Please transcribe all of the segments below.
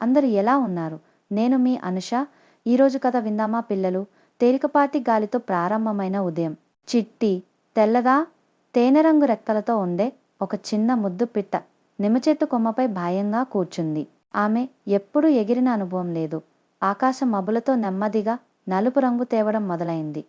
అందరు ఎలా ఉన్నారు? నేను మీ అనుష. ఈరోజు కథ విందామా పిల్లలు? తేలికపాటి గాలితో ప్రారంభమైన ఉదయం. చిట్టి తెల్లదా? తేనె రంగు రెక్కలతో ఉండే ఒక చిన్న ముద్దు పిట్ట. నిమచేతు కొమ్మపై భయంగా కూర్చుంది. ఆమె ఎప్పుడూ ఎగిరిన అనుభవం లేదు. ఆకాశం మబ్బులతో నెమ్మదిగా నలుపు రంగు తేవడం మొదలైంది.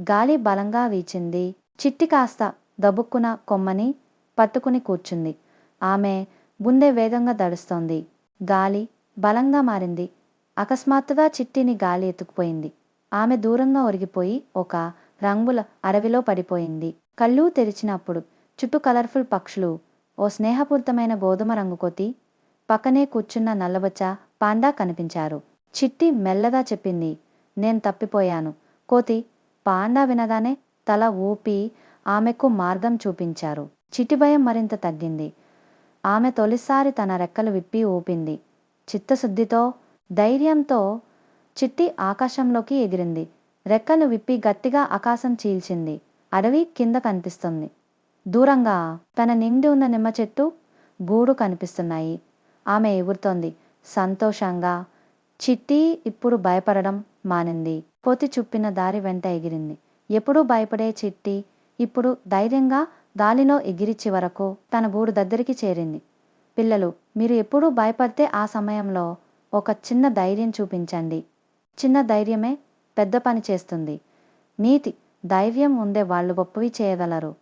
గాలి బలంగా వీచింది. చిట్టి కాస్త దబుక్కున కొమ్మని పట్టుకుని కూర్చుంది. ఆమె గుండె వేగంగా దడుస్తోంది గాలి బలంగా మారింది. అకస్మాత్తుగా చిట్టిని గాలి ఎత్తుకుపోయింది. ఆమె దూరంగా ఒరిగిపోయి ఒక రంగుల అడవిలో పడిపోయింది. కళ్ళు తెరిచినప్పుడు చుట్టూ కలర్ఫుల్ పక్షులు ఓ స్నేహపూరితమైన గోధుమ రంగు కొతి పక్కనే కూర్చున్న నల్లబచ్చ పాండా కనిపించారు. చిట్టి మెల్లగా చెప్పింది నేను తప్పిపోయాను. కోతి పాండా వినగానే తల ఊపి ఆమెకు మార్గం చూపించారు. చిట్టి భయం మరింత తగ్గింది. ఆమె తొలిసారి తన రెక్కలు విప్పి ఊపింది. చిత్తశుద్ధితో ధైర్యంతో చిట్టి ఆకాశంలోకి ఎగిరింది. రెక్కలు విప్పి గట్టిగా ఆకాశం చీల్చింది. అడవి కింద కనిపిస్తుంది. దూరంగా తన నిండి ఉన్న నిమ్మ చెట్టు గూడు కనిపిస్తున్నాయి. ఆమె ఎగురుతోంది. సంతోషంగా చిట్టి ఇప్పుడు భయపడడం మానింది. పోతి చుప్పిన దారి వెంట ఎగిరింది. ఎప్పుడూ భయపడే చిట్టి ఇప్పుడు ధైర్యంగా గాలిలో ఎగిరి చివరకు తన గూడు దగ్గరికి చేరింది. పిల్లలు మీరు ఎప్పుడూ భయపడితే ఆ సమయంలో ఒక చిన్న ధైర్యం చూపించండి. చిన్న ధైర్యమే పెద్ద పని చేస్తుంది. నీతి ధైర్యం ఉండే వాళ్ళు గొప్పవి చేయగలరు.